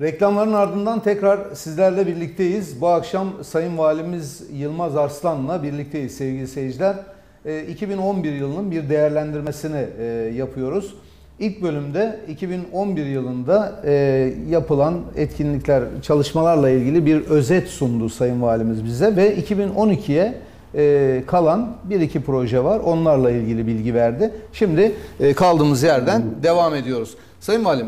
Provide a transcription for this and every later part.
Reklamların ardından tekrar sizlerle birlikteyiz. Bu akşam Sayın Valimiz Yılmaz Arslan'la birlikteyiz sevgili seyirciler. 2011 e, yılının bir değerlendirmesini e, yapıyoruz. İlk bölümde 2011 yılında e, yapılan etkinlikler, çalışmalarla ilgili bir özet sundu Sayın Valimiz bize ve 2012'ye kalan bir iki proje var. Onlarla ilgili bilgi verdi. Şimdi kaldığımız yerden devam ediyoruz. Sayın Valim,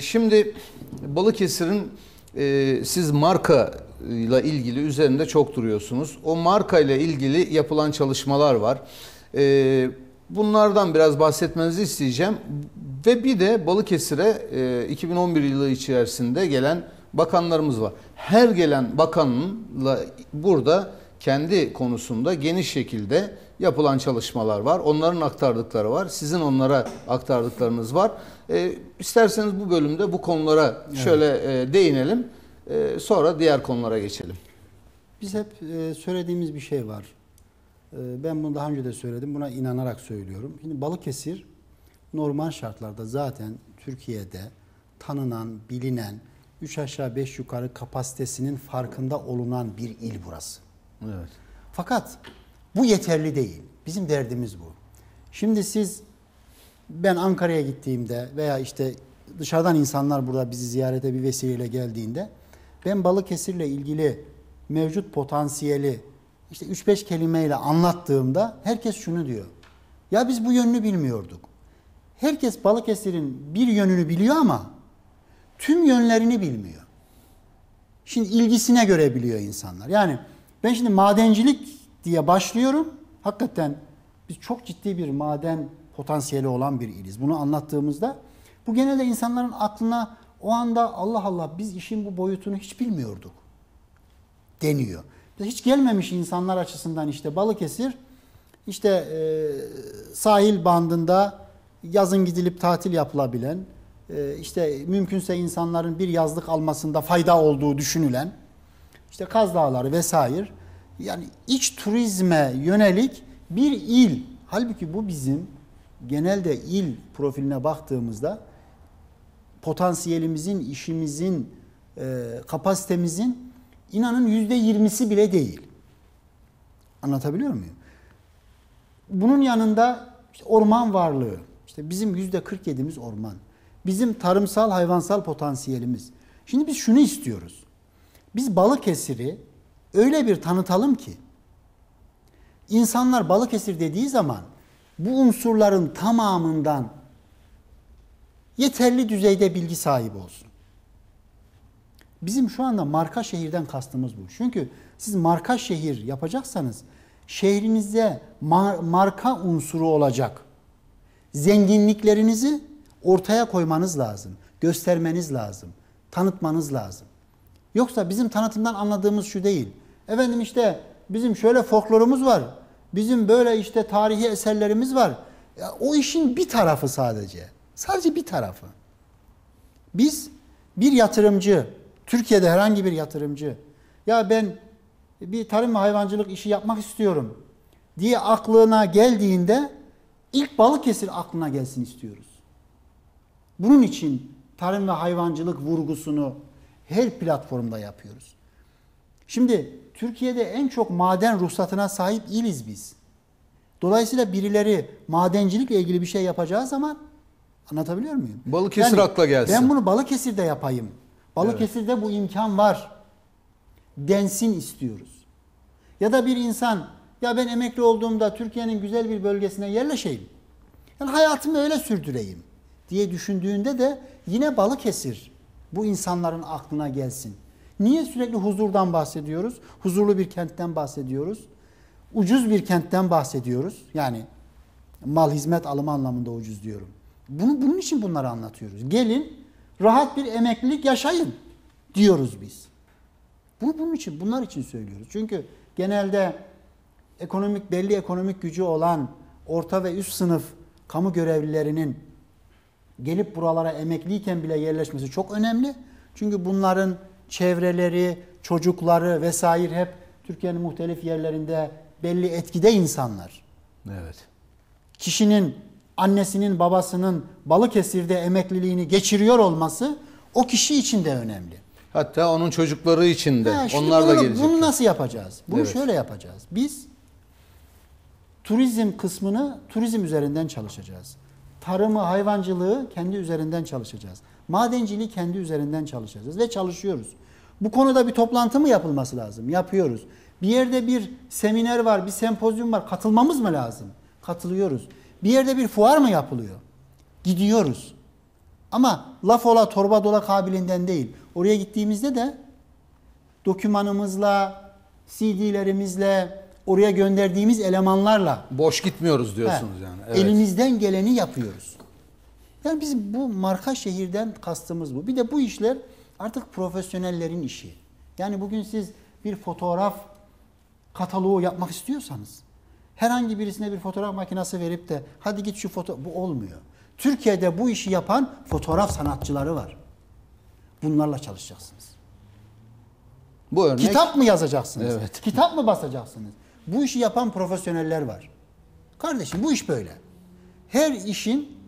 şimdi Balıkesir'in e, siz marka ile ilgili üzerinde çok duruyorsunuz. O marka ile ilgili yapılan çalışmalar var. E, bunlardan biraz bahsetmenizi isteyeceğim. Ve bir de Balıkesir'e e, 2011 yılı içerisinde gelen bakanlarımız var. Her gelen bakanla burada kendi konusunda geniş şekilde yapılan çalışmalar var. Onların aktardıkları var. Sizin onlara aktardıklarınız var. E, isterseniz bu bölümde bu konulara evet. şöyle e, değinelim. E, sonra diğer konulara geçelim. Biz hep e, söylediğimiz bir şey var. E, ben bunu daha önce de söyledim. Buna inanarak söylüyorum. Şimdi Balıkesir normal şartlarda zaten Türkiye'de tanınan, bilinen, 3 aşağı 5 yukarı kapasitesinin farkında olunan bir il burası. Evet. Fakat bu yeterli değil. Bizim derdimiz bu. Şimdi siz ben Ankara'ya gittiğimde veya işte dışarıdan insanlar burada bizi ziyarete bir vesileyle geldiğinde ben Balıkesir'le ilgili mevcut potansiyeli işte 3-5 kelimeyle anlattığımda herkes şunu diyor. Ya biz bu yönünü bilmiyorduk. Herkes Balıkesir'in bir yönünü biliyor ama tüm yönlerini bilmiyor. Şimdi ilgisine göre biliyor insanlar. Yani ben şimdi madencilik diye başlıyorum. Hakikaten biz çok ciddi bir maden potansiyeli olan bir iliz. Bunu anlattığımızda bu genelde insanların aklına o anda Allah Allah biz işin bu boyutunu hiç bilmiyorduk deniyor. Hiç gelmemiş insanlar açısından işte Balıkesir işte e, sahil bandında yazın gidilip tatil yapılabilen e, işte mümkünse insanların bir yazlık almasında fayda olduğu düşünülen işte Kaz Dağları vesaire yani iç turizme yönelik bir il. Halbuki bu bizim genelde il profiline baktığımızda potansiyelimizin, işimizin, e, kapasitemizin inanın yüzde yirmisi bile değil. Anlatabiliyor muyum? Bunun yanında işte orman varlığı. İşte bizim yüzde 47'miz orman. Bizim tarımsal hayvansal potansiyelimiz. Şimdi biz şunu istiyoruz. Biz Balıkesir'i öyle bir tanıtalım ki insanlar Balıkesir dediği zaman bu unsurların tamamından yeterli düzeyde bilgi sahibi olsun. Bizim şu anda marka şehirden kastımız bu. Çünkü siz marka şehir yapacaksanız şehrinizde mar marka unsuru olacak. Zenginliklerinizi ortaya koymanız lazım. Göstermeniz lazım. Tanıtmanız lazım. Yoksa bizim tanıtımdan anladığımız şu değil. Efendim işte bizim şöyle folklorumuz var. Bizim böyle işte tarihi eserlerimiz var. Ya, o işin bir tarafı sadece. Sadece bir tarafı. Biz bir yatırımcı, Türkiye'de herhangi bir yatırımcı, ya ben bir tarım ve hayvancılık işi yapmak istiyorum diye aklına geldiğinde ilk Balıkesir aklına gelsin istiyoruz. Bunun için tarım ve hayvancılık vurgusunu her platformda yapıyoruz. Şimdi Türkiye'de en çok maden ruhsatına sahip iliz biz. Dolayısıyla birileri madencilikle ilgili bir şey yapacağı zaman anlatabiliyor muyum? Balıkesir yani, akla gelsin. Ben bunu Balıkesir'de yapayım. Balıkesir'de evet. bu imkan var. Densin istiyoruz. Ya da bir insan ya ben emekli olduğumda Türkiye'nin güzel bir bölgesine yerleşeyim. Yani hayatımı öyle sürdüreyim diye düşündüğünde de yine Balıkesir bu insanların aklına gelsin. Niye sürekli huzurdan bahsediyoruz? Huzurlu bir kentten bahsediyoruz. Ucuz bir kentten bahsediyoruz. Yani mal hizmet alımı anlamında ucuz diyorum. Bunu bunun için bunları anlatıyoruz. Gelin rahat bir emeklilik yaşayın diyoruz biz. Bu bunun için bunlar için söylüyoruz. Çünkü genelde ekonomik belli ekonomik gücü olan orta ve üst sınıf kamu görevlilerinin gelip buralara emekliyken bile yerleşmesi çok önemli. Çünkü bunların çevreleri, çocukları vesaire hep Türkiye'nin muhtelif yerlerinde belli etkide insanlar. Evet. Kişinin annesinin babasının Balıkesir'de emekliliğini geçiriyor olması O kişi için de önemli. Hatta onun çocukları için de. Ha, Onlar da bunu, gelecek. Bunu nasıl yapacağız? Bunu Evet. şöyle yapacağız. Biz turizm kısmını turizm üzerinden çalışacağız. Tarımı, hayvancılığı kendi üzerinden çalışacağız. Madenciliği kendi üzerinden çalışacağız ve çalışıyoruz. Bu konuda bir toplantı mı yapılması lazım? Yapıyoruz. Bir yerde bir seminer var, bir sempozyum var. Katılmamız mı lazım? Katılıyoruz. Bir yerde bir fuar mı yapılıyor? Gidiyoruz. Ama laf ola torba dola kabiliğinden değil. Oraya gittiğimizde de dokümanımızla, CD'lerimizle, oraya gönderdiğimiz elemanlarla Boş gitmiyoruz diyorsunuz he, yani. Evet. elimizden geleni yapıyoruz. Yani bizim bu marka şehirden kastımız bu. Bir de bu işler artık profesyonellerin işi. Yani bugün siz bir fotoğraf kataloğu yapmak istiyorsanız herhangi birisine bir fotoğraf makinesi verip de hadi git şu foto bu olmuyor. Türkiye'de bu işi yapan fotoğraf sanatçıları var. Bunlarla çalışacaksınız. Bu örnek Kitap mı yazacaksınız? Evet. Kitap mı basacaksınız? Bu işi yapan profesyoneller var. Kardeşim bu iş böyle. Her işin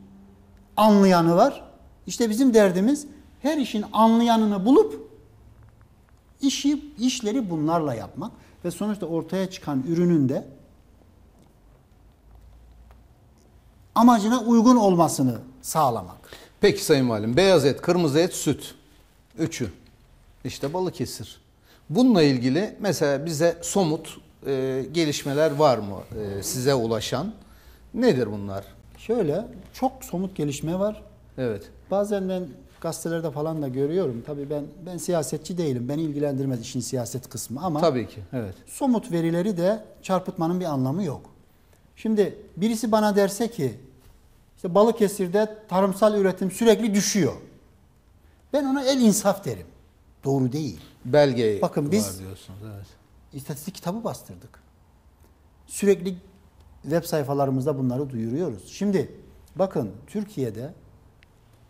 anlayanı var. İşte bizim derdimiz her işin anlayanını bulup işi işleri bunlarla yapmak ve sonuçta ortaya çıkan ürünün de amacına uygun olmasını sağlamak. Peki Sayın Valim, beyaz et, kırmızı et, süt. Üçü. İşte Balıkesir. Bununla ilgili mesela bize somut e, gelişmeler var mı e, size ulaşan? Nedir bunlar? Şöyle çok somut gelişme var. Evet. Bazen ben gazetelerde falan da görüyorum. Tabii ben ben siyasetçi değilim. Beni ilgilendirmez işin siyaset kısmı ama Tabii ki. Evet. somut verileri de çarpıtmanın bir anlamı yok. Şimdi birisi bana derse ki işte Balıkesir'de tarımsal üretim sürekli düşüyor. Ben ona el insaf derim. Doğru değil. Belge Bakın var biz- diyorsunuz. Evet. İstatistik kitabı bastırdık. Sürekli web sayfalarımızda bunları duyuruyoruz. Şimdi bakın Türkiye'de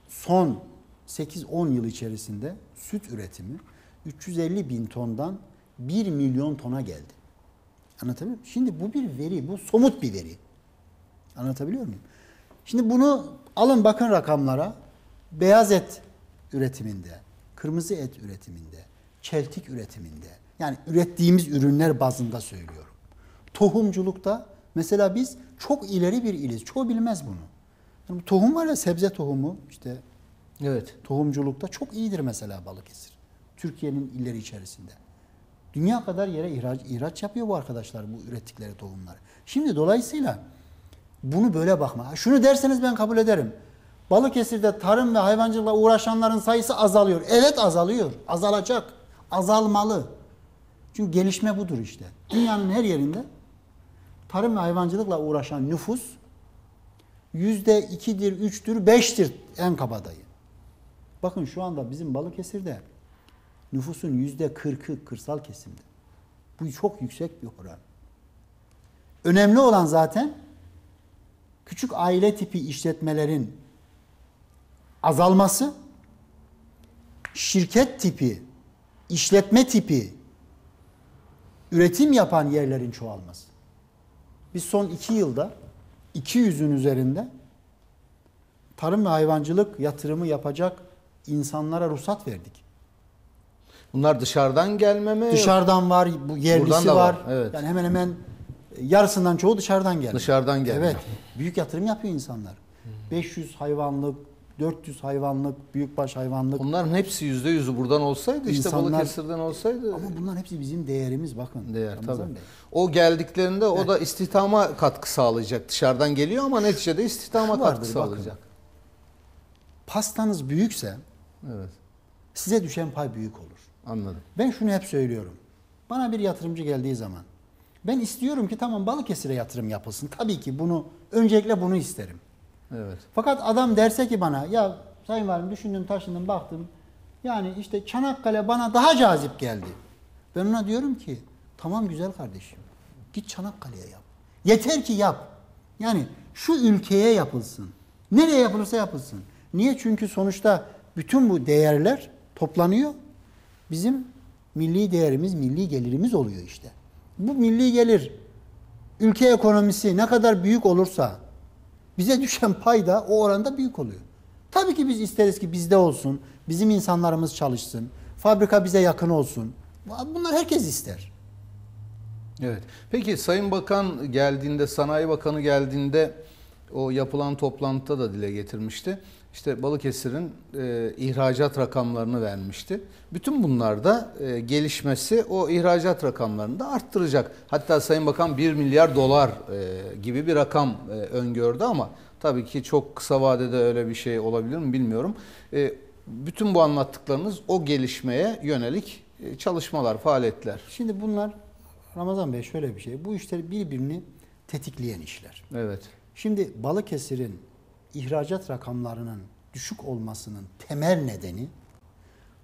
son 8-10 yıl içerisinde süt üretimi 350 bin tondan 1 milyon tona geldi. Anlatabiliyor muyum? Şimdi bu bir veri, bu somut bir veri. Anlatabiliyor muyum? Şimdi bunu alın bakın rakamlara. Beyaz et üretiminde, kırmızı et üretiminde, çeltik üretiminde. Yani ürettiğimiz ürünler bazında söylüyorum. Tohumculukta mesela biz çok ileri bir iliz. Çoğu bilmez bunu. Yani bu tohum var ya sebze tohumu işte Evet. tohumculukta çok iyidir mesela Balıkesir. Türkiye'nin illeri içerisinde. Dünya kadar yere ihraç, ihraç yapıyor bu arkadaşlar bu ürettikleri tohumları. Şimdi dolayısıyla bunu böyle bakma. Şunu derseniz ben kabul ederim. Balıkesir'de tarım ve hayvancılıkla uğraşanların sayısı azalıyor. Evet azalıyor. Azalacak. Azalmalı. Çünkü gelişme budur işte. Dünyanın her yerinde tarım ve hayvancılıkla uğraşan nüfus yüzde ikidir, üçtür, beştir en kabadayı. Bakın şu anda bizim Balıkesir'de nüfusun yüzde kırkı kırsal kesimde. Bu çok yüksek bir oran. Önemli olan zaten küçük aile tipi işletmelerin azalması, şirket tipi, işletme tipi üretim yapan yerlerin çoğalması. Biz son iki yılda 200'ün üzerinde tarım ve hayvancılık yatırımı yapacak insanlara ruhsat verdik. Bunlar dışarıdan gelme mi? Dışarıdan var, bu yerlisi Buradan da var. var, evet. Yani hemen hemen yarısından çoğu dışarıdan geldi. Dışarıdan geldi. Evet. Büyük yatırım yapıyor insanlar. 500 hayvanlık, 400 hayvanlık, büyükbaş hayvanlık. Bunların hepsi yüzde yüzü buradan olsaydı işte İnsanlar- Balıkesir'den olsaydı Ama bunların hepsi bizim değerimiz bakın. değer Ramazan tabii. Bey. O geldiklerinde o da istihdama katkı sağlayacak. Dışarıdan geliyor ama neticede istihdama Şu katkı vardır, bakın. sağlayacak. Pastanız büyükse Evet. size düşen pay büyük olur. Anladım. Ben şunu hep söylüyorum. Bana bir yatırımcı geldiği zaman ben istiyorum ki tamam Balıkesir'e yatırım yapılsın. Tabii ki bunu öncelikle bunu isterim. Evet. Fakat adam derse ki bana ya Sayın Valim düşündüm taşındım baktım. Yani işte Çanakkale bana daha cazip geldi. Ben ona diyorum ki tamam güzel kardeşim git Çanakkale'ye yap. Yeter ki yap. Yani şu ülkeye yapılsın. Nereye yapılırsa yapılsın. Niye? Çünkü sonuçta bütün bu değerler toplanıyor. Bizim milli değerimiz, milli gelirimiz oluyor işte. Bu milli gelir ülke ekonomisi ne kadar büyük olursa bize düşen pay da o oranda büyük oluyor. Tabii ki biz isteriz ki bizde olsun. Bizim insanlarımız çalışsın. Fabrika bize yakın olsun. Bunlar herkes ister. Evet. Peki Sayın Bakan geldiğinde, Sanayi Bakanı geldiğinde o yapılan toplantıda da dile getirmişti. İşte Balıkesir'in e, ihracat rakamlarını vermişti. Bütün bunlar da e, gelişmesi o ihracat rakamlarını da arttıracak. Hatta Sayın Bakan 1 milyar dolar e, gibi bir rakam e, öngördü ama tabii ki çok kısa vadede öyle bir şey olabilir mi bilmiyorum. E, bütün bu anlattıklarınız o gelişmeye yönelik e, çalışmalar, faaliyetler. Şimdi bunlar Ramazan Bey şöyle bir şey. Bu işler birbirini tetikleyen işler. Evet. Şimdi Balıkesir'in ihracat rakamlarının düşük olmasının temel nedeni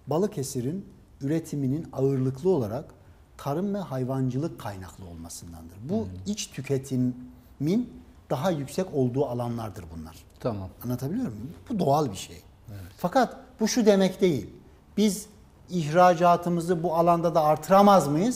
Balıkesir'in üretiminin ağırlıklı olarak tarım ve hayvancılık kaynaklı olmasındandır. Bu iç tüketimin daha yüksek olduğu alanlardır bunlar. Tamam. Anlatabiliyor muyum? Bu doğal bir şey. Fakat bu şu demek değil. Biz ihracatımızı bu alanda da artıramaz mıyız?